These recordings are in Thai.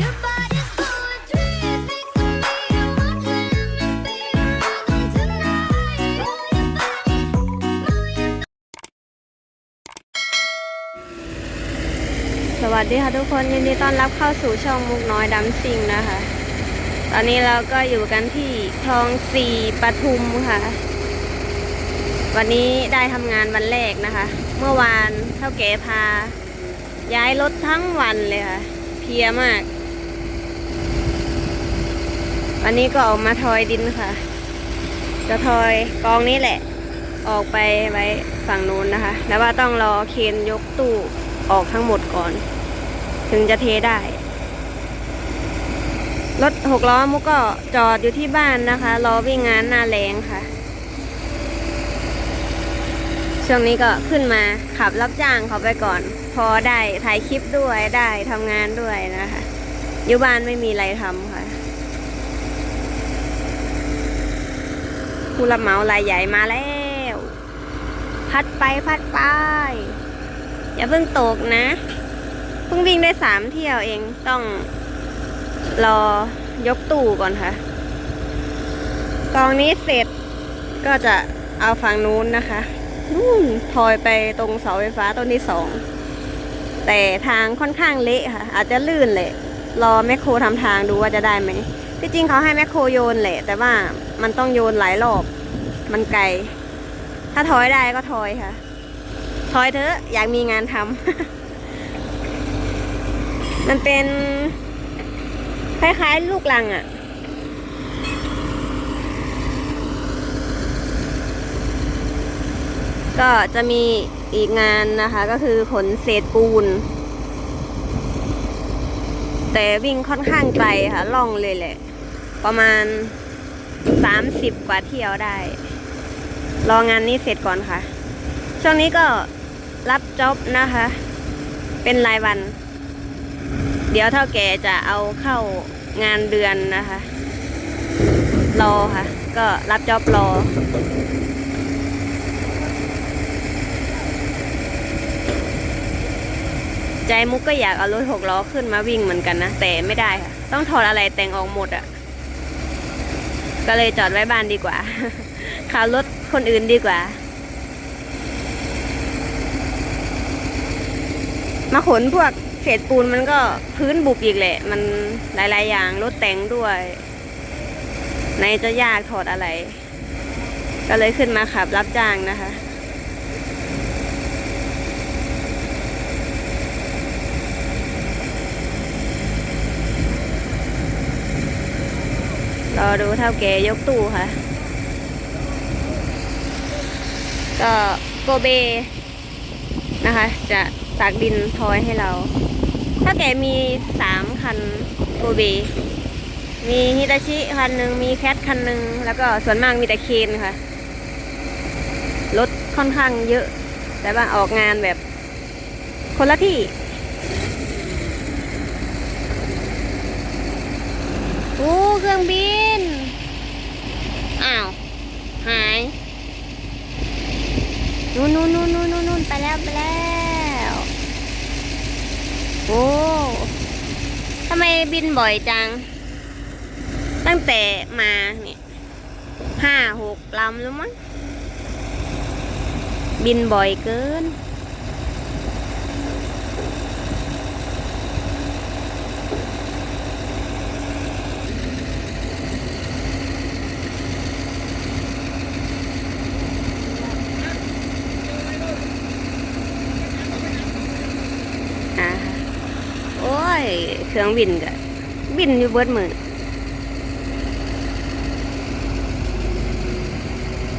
สวัสดีค่ะทุกคนยินดีต้อนรับเข้าสู่ช่องมุกน้อยดำซิงนะคะ ตอนนี้เราก็อยู่กันที่คลองสี่ปทุมค่ะ วันนี้ได้ทำงานวันแรกนะคะ เมื่อวานเท่าแก่พา ย้ายรถทั้งวันเลยค่ะ เพียมาก วันนี้ก็ออกมาทอยดินค่ะ จะทอยกองนี้แหละ ออกไปไว้ฝั่งนู้นนะคะแล้วว่าต้องรอเคนยกตู้ออกทั้งหมดก่อน ถึงจะเทได้ รถหกล้อมุกก็จอดอยู่ที่บ้านนะคะ รอวิ่งงานหน้าแรงค่ะ ช่วงนี้ก็ขึ้นมาขับรับจ้างเขาไปก่อน พอได้ถ่ายคลิปด้วยได้ทำงานด้วยนะคะอยู่บ้านไม่มีอะไรทำค่ะ ผู้รับเหมารายใหญ่มาแล้ว พัดไปพัดไป อย่าเพิ่งตกนะ เพิ่งวิ่งได้สามเที่ยวเองต้องรอยกตู้ก่อนค่ะ กองนี้เสร็จก็จะเอาฝั่งนู้นนะคะนู่นทอยไปตรงเสาไฟฟ้าต้นที่สอง แต่ทางค่อนข้างเละค่ะ อาจจะลื่นแหละ รอแมคโครทำทางดูว่าจะได้ไหมที่จริงเขาให้แมคโครโยนแหละ แต่ว่า มันต้องโยนหลายรอบ มันไกล ถ้าทอยได้ก็ทอยค่ะทอยเถอะ อยากมีงานทำ มันเป็น คล้ายๆ ลูกลังอะ่ะ ก็จะมีอีกงานนะคะ ก็คือขนเศษปูน แต่วิ่งค่อนข้างไกลค่ะ ล่องเลยแหละ ประมาณ สามสิบกว่าเที่ยวได้ รองานนี้เสร็จก่อนค่ะ ช่วงนี้ก็รับจ็อบนะคะ เป็นรายวัน เดี๋ยวเท่าแก่จะเอาเข้างานเดือนนะคะ รอค่ะ ก็รับจ็อบรอใจมุกก็อยากเอารถหกล้อขึ้นมาวิ่งเหมือนกันนะ แต่ไม่ได้ค่ะ ต้องถอดอะไรแต่งออกหมดอะ่ะ ก็เลยจอดไว้บ้านดีกว่าขับรถคนอื่นดีกว่า มาขนพวกเศษปูนมันก็พื้นบุบอีกแหละ มันหลาย ๆ อย่างรถแต่งด้วยในจะยากถอดอะไร ก็เลยขึ้นมาขับรับจ้างนะคะ รอดูเท่าแกยกตู้ค่ะ ก็โกเบนะคะ จะตักดินทอยให้เรา ถ้าแกมีสามคันโกเบ มีฮิตาชิคันหนึ่งมีแคทคันหนึ่งแล้วก็ส่วนมากมีแต่เคนค่ะ รถค่อนข้างเยอะ แต่ว่าออกงานแบบคนละที่โอ้เครื่องบิน อ้าว หาย นู่นนู่นนู่นนู่นนู่นนู่น ไปแล้วไปแล้ว โอ้ทำไมบินบ่อยจัง ตั้งแต่มาเนี่ยห้าหกลำแล้วมั้งบินบ่อยเกิน อ่าค่ะโอ้ ยเครื่องบินกะบินอยู่เบิดมือ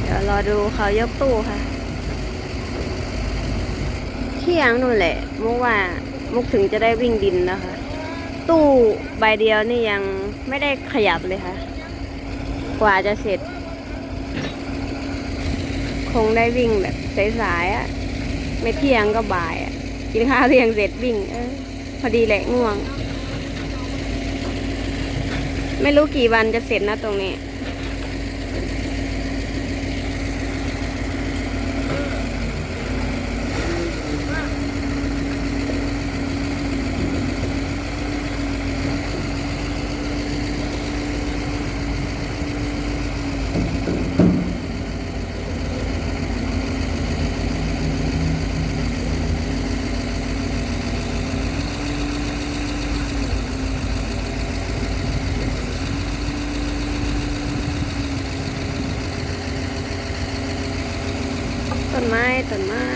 เดี๋ยวรอดูเขายกตู้ค่ะ เที่ยงนู่นแหละมุกว่ามุกถึงจะได้วิ่งดินนะคะ ตู้ใบเดียวนี่ยังไม่ได้ขยับเลยค่ะ กว่าจะเสร็จ คงได้วิ่งแบบสายๆอะไม่เที่ยงก็บ่ายอะกินข้าวเที่ยงเสร็จวิ่ง เออ พอดีแหละง่วง ไม่รู้กี่วันจะเสร็จนะตรงนี้ tan mal.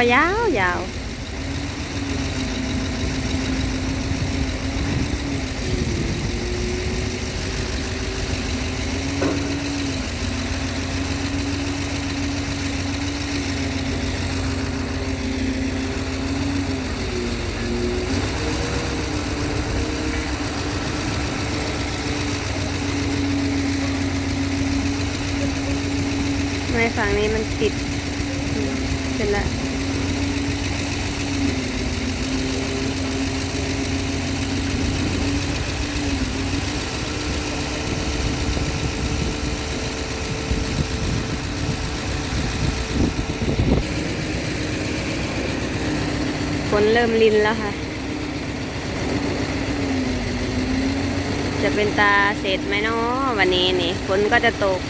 ก็ยาวยาวในฝั่งนี้มันติดเสร็จแล้ว ฝนเริ่มลินแล้วค่ะ จะเป็นตาเสร็จไหมเนาะวันนี้นี่ฝนก็จะตก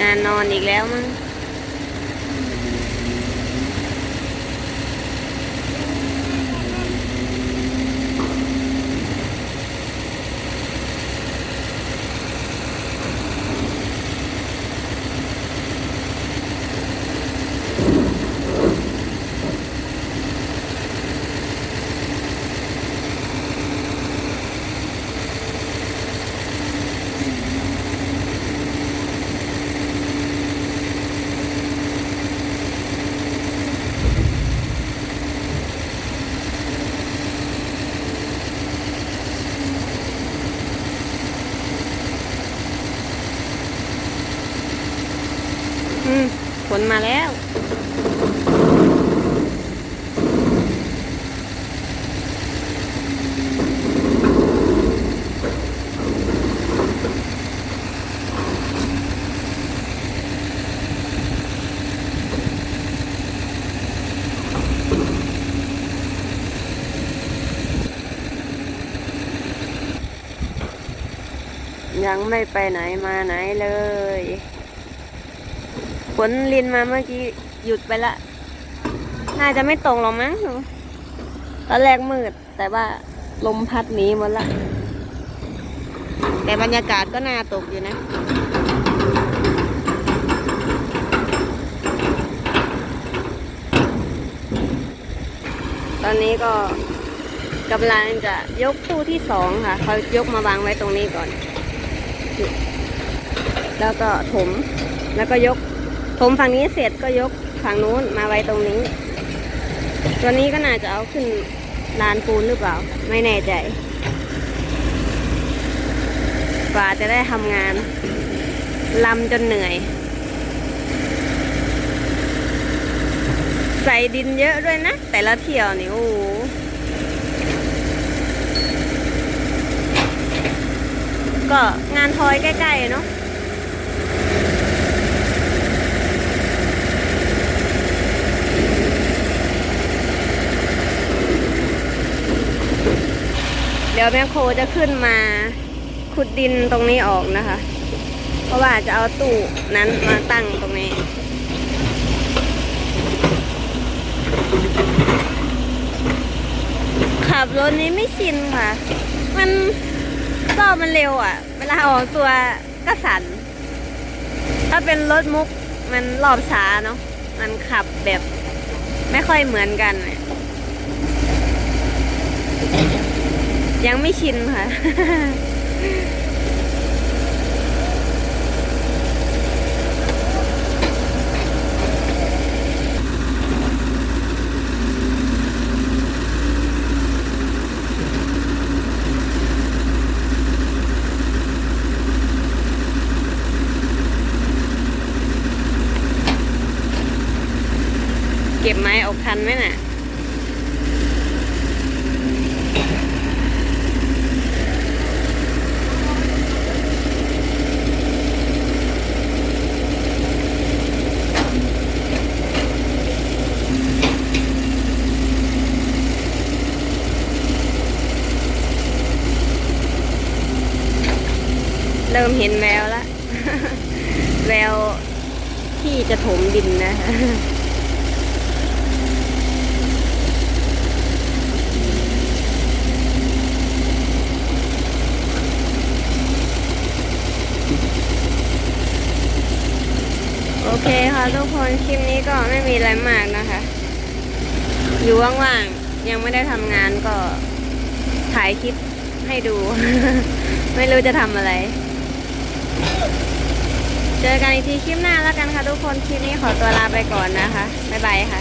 งานนอนอีกแล้วมั้งอืมฝ นมาแล้ว ยังไม่ไปไหนมาไหนเลย ฝนลินมาเมื่อกี้หยุดไปละ น่าจะไม่ตกหรอกมั้ง ตอนแรกมืด แต่ว่าลมพัดหนีหมดละ แต่บรรยากาศก็น่าตกอยู่นะตอนนี้ก็กำลังจะยกตู้ที่สองค่ะเขายกมาวางไว้ตรงนี้ก่อน แล้วก็ถม แล้วก็ยก ถมฝั่งนี้เสร็จก็ยกฝั่งนู้นมาไว้ตรงนี้ ตัวนี้ก็น่าจะเอาขึ้นลานปูนหรือเปล่า ไม่แน่ใจกว่าจะได้ทำงานลำจนเหนื่อย ใส่ดินเยอะด้วยนะ แต่ละเที่ยวนี่โอ้โหก็งานทอยใกล้ๆเนาะ ดี๋ยวแมคโครจะขึ้นมาขุดดินตรงนี้ออกนะคะ เพราะว่าจะเอาตู้นั้นมาตั้งตรงนี้ขับรถนี้ไม่ชินค่ะ มันรอบมันเร็วอะ เวลาออกตัวก็สั่นถ้าเป็นรถมุกมันรอบช้าเนาะ มันขับแบบไม่ค่อยเหมือนกันน่ะ ยังไม่ชินค่ะ เก็บไม้ออกทันไหมน่ะ เริ่มเห็นแววแล้วแววที่จะถมดินนะคะโอเคค่ะทุกคนคลิปนี้ก็ไม่มีอะไรมากนะคะ อยู่ว่างๆ ยังไม่ได้ทำงานก็ถ่ายคลิปให้ดู ไม่รู้จะทำอะไร เจอกันอีกทีคลิปหน้าแล้วกันค่ะทุกคน คลิปนี้ขอตัวลาไปก่อนนะคะ บ๊ายบายค่ะ